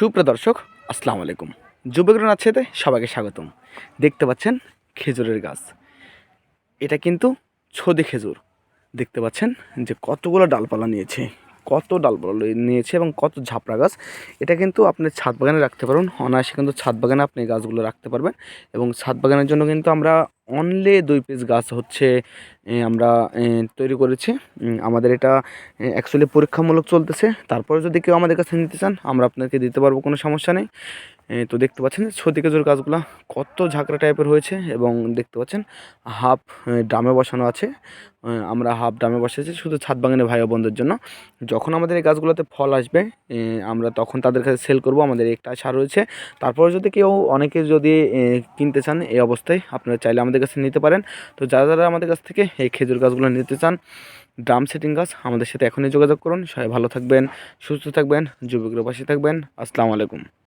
সুপ্রিয় দর্শক আসসালামু আলাইকুম। যুবগ্রহণ আছেতে, সবাইকে স্বাগতম। দেখতে পাচ্ছেন খেজুরের গাছ। এটা কিন্তু ছদি খেজুর। দেখতে পাচ্ছেন যে কতগুলো ডালপালা নিয়েছে, কত ডালপালা নিয়েছে এবং কত ঝাপড়া গাছ। এটা কিন্তু আপনি ছাদ বাগানে রাখতে পারুন। অনায়াসে কিন্তু ছাদ বাগানে আপনি গাছগুলো রাখতে পারবেন এবং ছাদ বাগানের জন্য কিন্তু আমরা অনলি দুই পিস গাছ হচ্ছে আমরা তৈরি করেছি। আমাদের এটা অ্যাকচুয়ালি পরীক্ষামূলক চলতেছে। তারপরে যদি কেউ আমাদের কাছে নিতে চান, আমরা আপনাকে দিতে পারব, কোনো সমস্যা নেই। তো দেখতে পাচ্ছেন সতী খেজুর গাছগুলো কত ঝাঁকড়া টাইপের হয়েছে এবং দেখতে পাচ্ছেন হাফ ড্রামে বসানো আছে। আমরা হাফ ড্রামে বসেছি, শুধু ছাদ বাগানে ভাই বন্ধুর জন্য। যখন আমাদের এই গাছগুলোতে ফল আসবে আমরা তখন তাদের কাছে সেল করব, আমাদের একটা আশা রয়েছে। তারপরে যদি কেউ, অনেকে যদি কিনতে চান, এই অবস্থায় আপনারা চাইলে আমাদের কাছে নিতে পারেন। তো যারা যারা আমাদের কাছ থেকে এই খেজুর গাছগুলো নিতে চান, ড্রাম সেটিং গাছ, আমাদের সাথে এখনই যোগাযোগ করুন। সবাই ভালো থাকবেন, সুস্থ থাকবেন, যুবকের পাশে থাকবেন। আসসালামু আলাইকুম।